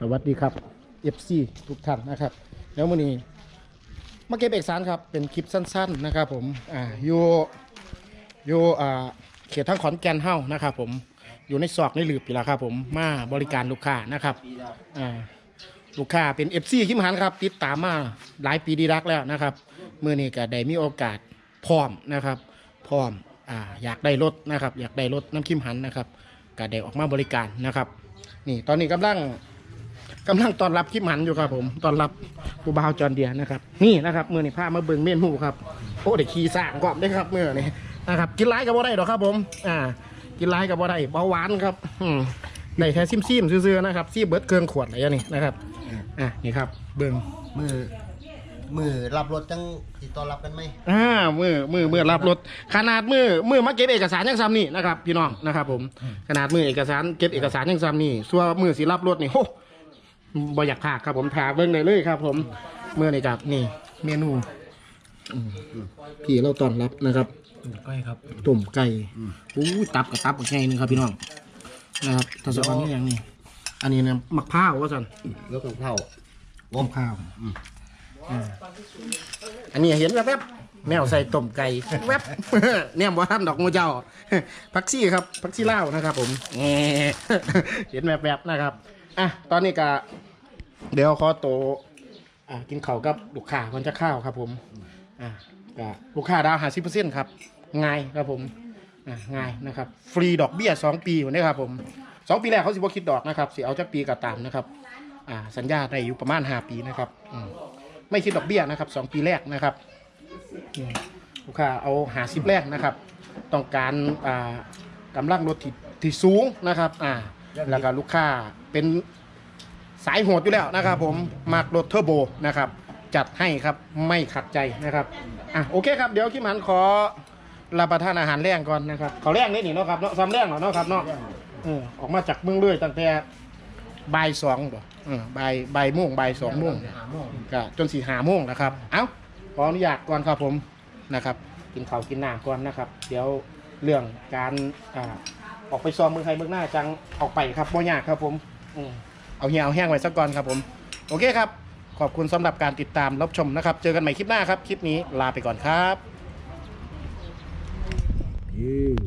สวัสดีครับ FC ทุกท่านนะครับ แล้ววันนี้มาเก็บเอกสารครับ เป็นคลิปสั้น ๆนะครับผมอ่าอยู่อยู่อ่าเขตทางขอนแก่นเฮ้านะครับผมอยู่ในซอกในหลืบอยู่แล้วครับผมมาบริการลูกค้านะครับอ่าลูกค้าเป็น FC คิมหันครับ ติดตามมาหลายปีดีรักแล้วนะครับเมื่อนี้ก็ได้มีโอกาสพร้อมนะครับพร้อมอ่าอยากได้รถนะครับ อยากได้รถน้ำคิมหันนะครับก็ได้ออกมาบริการนะครับ นี่ตอนนี้กำลังกำลังตอนรับคิมหันอยู่ครับผมตอนรับกูบาวจอนเดียนะครับ นี่นะครับมือนี่พามาเบิงเมนูครับโอ้เด็กขี่สร้างก่อนได้ครับมือนี่นะครับกินไรกับบ่ได้ดอครับผม อ่า กินไรกับบ่ได้เบาหวานครับ อืมได้แค่ซิมซิมซื่อๆนะครับซีเบิร์ดเครื่องขวดอะไรอย่างนี้นะครับ อ่านี่ครับ เบิ่งมือ มือรับรถจังติดต่อรับกันไหมอ่ามือมือมือรับรถ ขนาดมือมือมาเก็บเอกสารยังซ้ำนี่นะครับพี่น้องนะครับผมขนาดมือเอกสารเก็บเอกสารยังซ้ำนี่ส่วนมือสิรับรถนี่โหบ่อยากพากครับผมถาเบิ่งได้เลยครับ ผมเมื่อนี่ครับนี่ เมนูอืมพี่เราต้อนรับนะครับก้อยครับต้มไก่อู้ตับกับตับกับไงนึงครับพี่น้องนะครับถ้าสอนนี่อย่างนี้อันนี้เนี่ยมักพร้าวว่าสันแล้วกับข้าววมข้าว อ่าอันนี้เห็นแวบๆแมวใส่ต้มไก่แวบ เนี่ยบ่ท่านดอกงูเจ้า พักซี่ครับพักซี่เล่าวนะครับ ผมแหม่เห็นแวบๆนะครับอะตอนนี้ก็เดี๋ยวขอโตวอ่ากินข้าวกับลูกค้าคนจะข้าวครับ ผมอ่าก็ลูกค้าดาวหาสิเปอร์เซ็นต์ครับง่ายครับผมอ่าง่ายนะครับ ฟรีดอกเบี้ยสองปีวันนี้ครับ ผมสองปีแรกเขาสิบ่คิดดอกนะครับสิเอาจากปีก็ตามนะครับ อ่าสัญญาได้อยู่ประมาณ5ปีนะครับอืม ไม่คิดดอกเบี้ยนะครับ2ปีแรกนะครับอืมลูกค้าเอาหาสิบแรกนะครับ ต้องการอ่ากำลังรถที่ที่สูงนะครับอ่าแล้วก็ลูกค้าเป็นสายโหดอยู่แล้วนะครับผมมากรถเทอร์โบนะครับจัดให้ครับไม่ขัดใจนะครับอะโอเคครับเดี๋ยวคิมันขอรับประทานอาหารแรงก่อนนะครับเขาแรงนี่นี่เนาะครับเนาะซ้ำแรงเหรอเนาะครับเนาะเออออกมาจากเมืองเลยตั้งแต่ บ่ายสองบ่เออบ่ายบ่ายโมงบ่ายสองโมงหาโมงก็จนสี่หาโมงนะครับ เอ้าขออนุญาตก่อนครับผมนะครับ กินข้าวกินน้ำก่อนนะครับ เดี๋ยวเรื่องการอ่าออกไปซ้อมเมืองไทยเมืองหน้าจังออกไปครับบ่ยากครับผมอืมเอาเหี่ยวเอาแห้งไว้สักก่อนครับผม โอเคครับ ขอบคุณสำหรับการติดตามรับชมนะครับ เจอกันใหม่คลิปหน้าครับ คลิปนี้ลาไปก่อนครับยืด